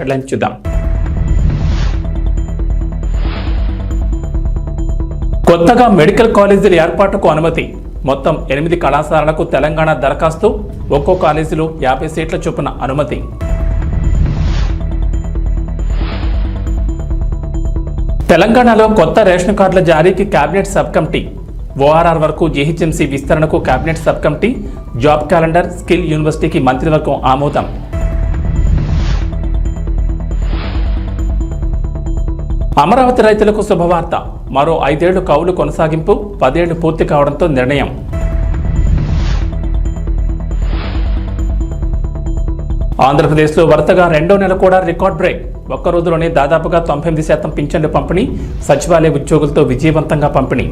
Headline చూద్దాం. కొత్తగా medical కాలేజీల ఏర్పాటుకు అనుమతి. మొత్తం ఎనిమిది కళాశాలలకు తెలంగాణ దరఖాస్తు ఒక్కో కాలేజీలో యాభై సీట్ల చొప్పున అనుమతి. తెలంగాణలో కొత్త రేషన్ కార్డుల జారీకి కేబినెట్ సబ్ కమిటీ ఓఆర్ఆర్ వరకు జీహెచ్ఎంసీ విస్తరణకు cabinet sub committee job calendar skill యూనివర్సిటీకి మంత్రివర్గం ఆమోదం. అమరావతి రైతులకు శుభవార్త. మరో ఐదేళ్ళు కౌలు కొనసాగింపు పదేళ్ళు పూర్తి కావడంతో నిర్ణయం. ఆంధ్రప్రదేశ్లో వరుసగా రెండో నెల కూడా రికార్డ్ బ్రేక్. ఒక్క రోజులోనే దాదాపుగా తొంభై ఎనిమిది శాతం పింఛన్లు పంపిణీ సచివాలయ ఉద్యోగులతో విజయవంతంగా పంపిణీ.